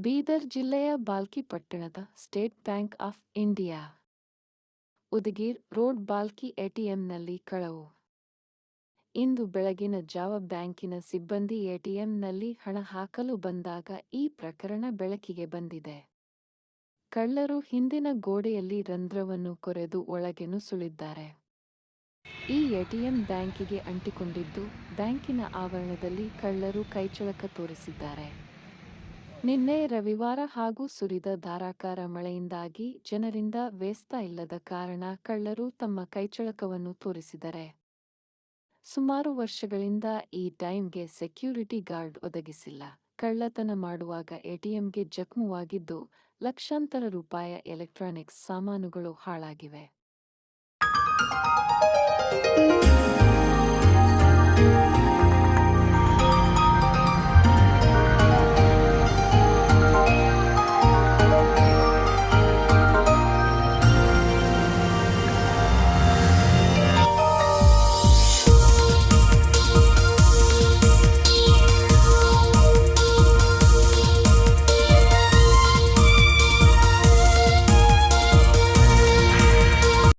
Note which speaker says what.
Speaker 1: ಬೀದರ್ ಜಿಲ್ಲೆಯ ಬಾಲ್ಕಿ ಪಟ್ಟಣದ State Bank of India. Udgir road Balki ಎಟಿಎಂನಲ್ಲಿ ಕಳವು. ಇಂದು ಬೆಳಗಿನ ಜಾವ ಬ್ಯಾಂಕಿನ ಸಿಬ್ಬಂದಿ ಎಟಿಎಂನಲ್ಲಿ ಹಣ ಹಾಕಲು ಬಂದಾಗ ಈ ಪ್ರಕರಣ ಬೆಳಕಿಗೆ ಬಂದಿದೆ. ಕಳ್ಳರು ಹಿಂದಿನ ಗೋಡೆಯಲ್ಲಿ ರಂಧ್ರವನ್ನು ಕೊರೆದು ಒಳಗೆ ನುಸುಳಿದ್ದಾರೆ ಈ ಎಟಿಎಂ ಬ್ಯಾಂಕಿಗೆ ಅಂಟಿಕೊಂಡಿದ್ದು ಬ್ಯಾಂಕಿನ ಆವರಣದಲ್ಲಿ ಕಳ್ಳರು ಕೈಚಳಕ ತೋರಿಸಿದ್ದಾರೆ. ನಿನ್ನೆ ರವಿವಾರ ಹಾಗೂ ಸುರಿದ ಧಾರಾಕಾರ ಮಳೆಯಿಂದಾಗಿ ಜನರಿಂದ ವ್ಯಸ್ತ ಇಲ್ಲದ ಕಾರಣ ಕಳ್ಳರು ತಮ್ಮ ಕೈಚಳಕವನ್ನು ತೋರಿಸಿದರೆ. ಸುಮಾರು ವರ್ಷಗಳಿಂದ ಈ ಟೈಮ್ಗೆ ಸೆಕ್ಯೂರಿಟಿ ಗಾರ್ಡ್ ಒದಗಿಸಿಲ್ಲ. ಕಳ್ಳತನ ಮಾಡುವಾಗ ಎಟಿಎಂಗೆ ಜಖ್ಮುವಾಗಿದ್ದು ಲಕ್ಷಾಂತರ ರೂಪಾಯ ಎಲೆಕ್ಟ್ರಾನಿಕ್ಸ್ ಸಾಮಾನುಗಳು ಹಾಳಾಗಿವೆ.